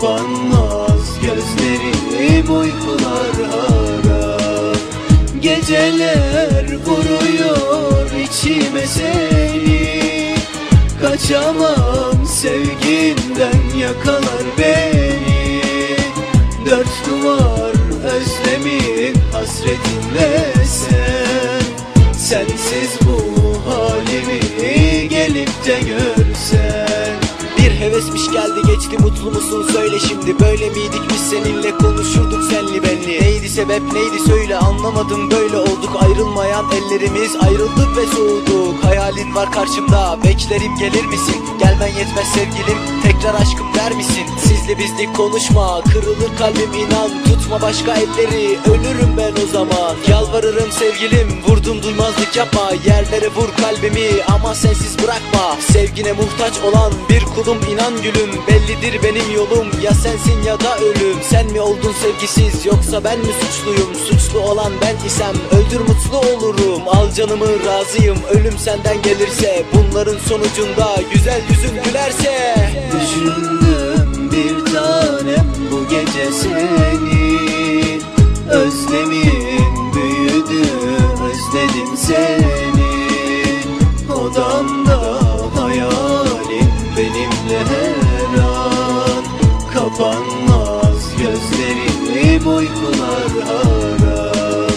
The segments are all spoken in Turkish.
Kapanmaz gözlerim uykular arar Geceler vuruyor içime seni. Kaçamam sevginden yakalar beni. Dört duvar özlemin hasretinle sen. Sensiz bu halimi gelip de görsen hevesmiş geldi geçti mutlu musun? Söyle şimdi Böyle miydik biz seninle? Konuşurduk senli benli. Neydi sebep neydi söyle? Anlamadım böyle olduk. Ayrılmayan ellerimiz ayrıldık ve soğuduk. Hayalin var karşımda beklerim gelir misin? Gelmen yetmez sevgilim tekrar aşkım der misin? Sizle bizlik konuşma kırılır kalbim inan. Tutma başka elleri ölürüm ben o zaman Yalvarırım sevgilim. Vurdum duymazlık yapma Yerlere vur kalbimi. Ama sensiz bırakma Sevgine muhtaç olan bir kulum inan gülüm. Bellidir benim yolum ya sensin ya da ölüm. Sen mi oldun sevgisiz yoksa ben mi suçluyum? Suçlu olan ben isem öldür mutlu olurum. Al canımı razıyım. Ölüm senden gelirse Bunların sonucunda güzel yüzün gülerse. Düşündüm bir tanem bu gece seni Kapanmaz gözlerim uykular arar.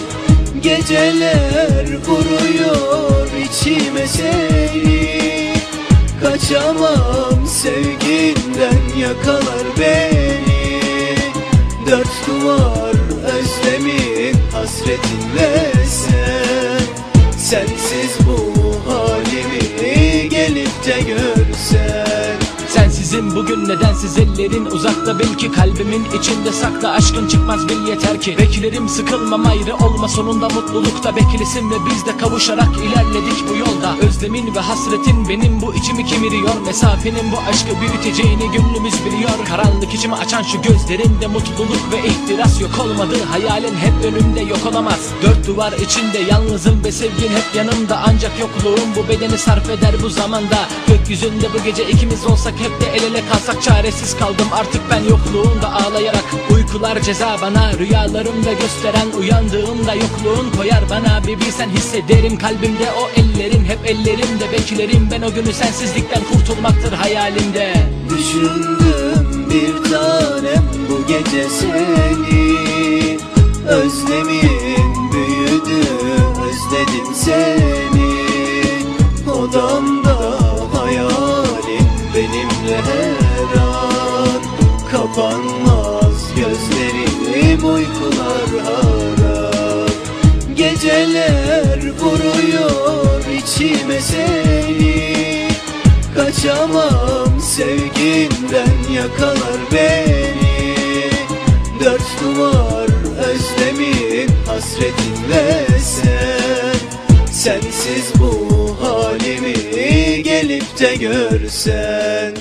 Geceler vuruyor içime seni. Kaçamam sevginden yakalar beni. Dört duvar özlemin hasretinle sen. Sensiz Sensizim bugün nedensiz ellerin uzakta. Belki kalbimin içinde sakla aşkın çıkmaz bil yeter ki. Beklerim sıkılmam ayrı olma sonunda mutlulukta Beklesin ve biz de kavuşarak ilerledik bu yolda. Özlemin ve hasretin benim bu içimi kemiriyor. Mesafenin bu aşkı büyüteceğini gönlümüz biliyor. Karanlık içimi açan şu gözlerinde mutluluk ve ihtiras yok olmadı. Hayalin hep önümde yok olamaz. Dört duvar içinde yalnızım ve sevgin hep yanımda. Ancak yokluğum bu bedeni sarf eder bu zamanda. Gökyüzünde bu gece ikimiz olsak hep de el ele kalsak Çaresiz kaldım. Artık ben yokluğunda ağlayarak Uykular ceza bana. Rüyalarımda gösteren Uyandığımda yokluğun koyar bana. Bir bilsen hissederim kalbimde o ellerin Hep ellerimde beklerim ben o günü sensizlikten kurtulmaktır hayalimde. Düşündüm bir tanem bu gece seni. Özlemin büyüdü özledim seni. Odamda Kapanmaz gözlerim uykular arar Geceler vuruyor içime seni. Kaçamam sevginden yakalar beni. Dört duvar özlemin hasretinle sen. Sensiz bu halimi gelip de görsen